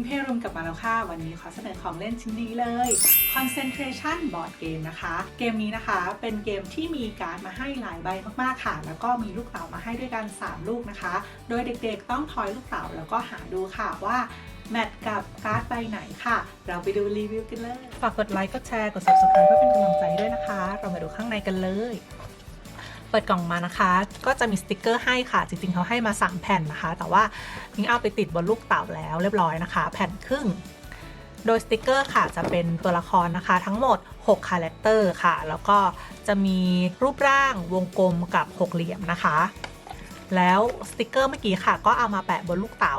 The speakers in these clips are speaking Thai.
พิมพ์เพรุมกลับมาแล้วค่ะ วันนี้ขอเสนอของเล่นชิ้นนี้เลย Concentration Board Game นะคะ เกมนี้นะคะเป็นเกมที่มีการ์ดมาให้หลายใบมากๆค่ะ แล้วก็มีลูกเต๋ามาให้ด้วยกัน 3 ลูกนะคะ โดยเด็กๆต้องทอยลูกเต๋าแล้วก็หาดูค่ะว่าแมทกับการ์ดใบไหนค่ะ เราไปดูรีวิวกันเลย ฝากกดไลค์ กดแชร์ กด subscribe เพื่อเป็นกำลังใจด้วยนะคะ เรามาดูข้างในกันเลย เปิดกล่องมานะคะ ก็จะมีสติกเกอร์ให้ค่ะ จริงๆเขาให้มา 3 แผ่นนะคะ แต่ว่านิ้งเอาไปติดบนลูกเต่าแล้วเรียบร้อยนะคะ แผ่นครึ่ง โดยสติกเกอร์ค่ะจะเป็นตัวละครนะคะ ทั้งหมด 6 คาแรคเตอร์ค่ะ แล้วก็จะมีรูปร่างวงกลมกับหกเหลี่ยมนะคะ แล้วสติกเกอร์เมื่อกี้ค่ะ ก็เอามาแปะบนลูกเต๋า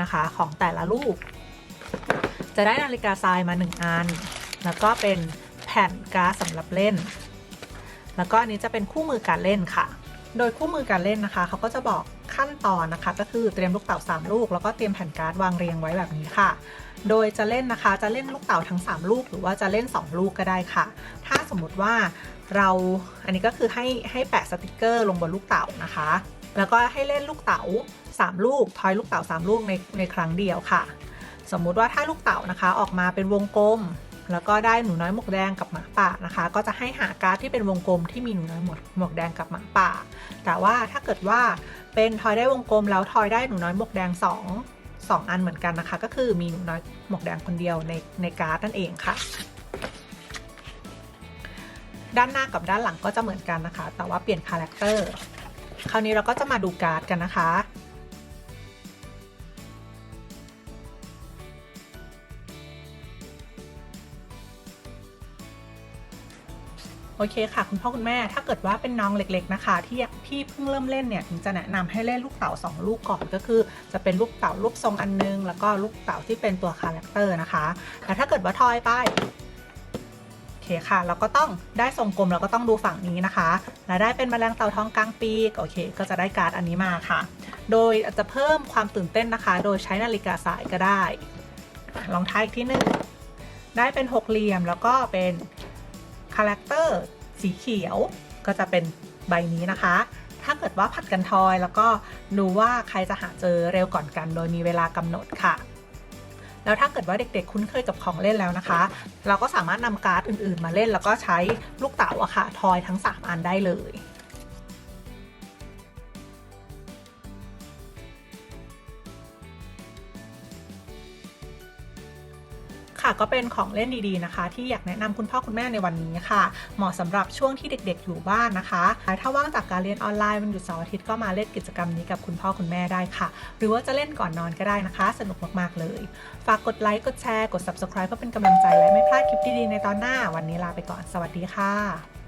นะคะ ของแต่ละลูกจะได้นาฬิกาทรายมา 1 อัน แล้วก็เป็นแผ่นการ์ดสำหรับเล่น แล้วก็อันนี้จะเป็นคู่มือการเล่นค่ะ โดยคู่มือการเล่นนะคะ เขาก็จะบอกขั้นตอนนะคะ ก็คือเตรียมลูกเต๋า3 ลูก แล้วก็เตรียมแผ่นการ์ดวางเรียงไว้แบบนี้ค่ะ โดยจะเล่นนะคะ จะเล่นลูกเต๋าทั้ง 3 ลูก หรือว่าจะเล่น 2 ลูกก็ได้ค่ะ ถ้าสมมุติว่าเรา อันนี้ก็คือให้ให้แปะสติกเกอร์ลงบนลูกเต๋านะคะ แล้วก็ให้เล่นลูกเต๋า3 ลูก ทอยลูกเต๋า3 ลูกในในครั้งเดียวค่ะ สมมุติว่าถ้าลูกเต๋านะคะ ออกมาเป็นวงกลม แล้วก็ได้หนูน้อยหมวกแดงกับหมาป่านะคะ ก็จะให้หาการ์ดที่เป็นวงกลมที่มีหนูน้อยหมวกหมวกแดงกับหมาป่า แต่ว่าถ้าเกิดว่าเป็นทอยได้วงกลมแล้วทอยได้หนูน้อยหมวกแดง 2 2 อันเหมือนกันนะคะ ก็คือมีหนูน้อยหมวกแดงคนเดียวในในการ์ดนั่นเองค่ะ ด้านหน้ากับด้านหลังก็จะเหมือนกันนะคะ แต่ว่าเปลี่ยนคาแรคเตอร์คราวนี้เราก็จะมาดูการ์ดกันนะคะ โอเคค่ะ คุณพ่อคุณแม่ถ้าเกิดว่าเป็นน้องเล็กๆนะคะ ที่พี่เพิ่งเริ่มเล่นเนี่ยถึงจะแนะนำให้เล่นลูกเต๋า2 ลูกก่อนก็คือ จะเป็นลูกเต๋ารูปทรงอันนึง แล้วก็ลูกเต๋าที่เป็นตัวคาแรคเตอร์นะคะแต่ถ้าเกิดว่าทอยไปโอเคค่ะเราก็ต้องได้ทรงกลมเราก็ต้องดูฝั่งนี้นะคะ แล้วได้เป็นแมลงเต่าทองกลางปีกโอเค ก็จะได้การ์ดอันนี้มาค่ะ โดยอาจจะเพิ่มความตื่นเต้นนะคะ โดยใช้นาฬิกาสายก็ได้ ลองทายอีกที่หนึ่งได้เป็นหกเหลี่ยมแล้วก็เป็นาแรคเตอร์สีเขียวก็จะเป็นใบนี้นะคะ ถ้าเกิดว่าผัดกันทอยแล้วก็ดูว่าใครจะหาเจอเร็วก่อนกัน โดยมีเวลากำหนดค่ะ แล้วถ้าเกิดว่าเด็กๆ คุ้นเคยกับของเล่นแล้วนะคะ เราก็สามารถนำการ์ดอื่นๆ มาเล่น แล้วก็ใช้ลูกเต๋าอะค่ะทอยทั้ง 3 อันได้เลย ค่ะก็เป็นของเล่นดีๆนะคะ ที่อยากแนะนำคุณพ่อคุณแม่ในวันนี้ค่ะ เหมาะสำหรับช่วงที่เด็กๆ อยู่บ้านนะคะถ้าว่างจากการเรียนออนไลน์วันหยุดเสาร์อาทิตย์ก็มาเล่นกิจกรรมนี้กับคุณพ่อคุณแม่ได้ค่ะ หรือว่าจะเล่นก่อนนอนก็ได้นะคะ สนุกมากๆเลย ฝากกดไลค์กดแชร์กด subscribe เพื่อเป็นกำลังใจและไม่พลาดคลิปดีๆในตอนหน้า วันนี้ลาไปก่อนสวัสดีค่ะ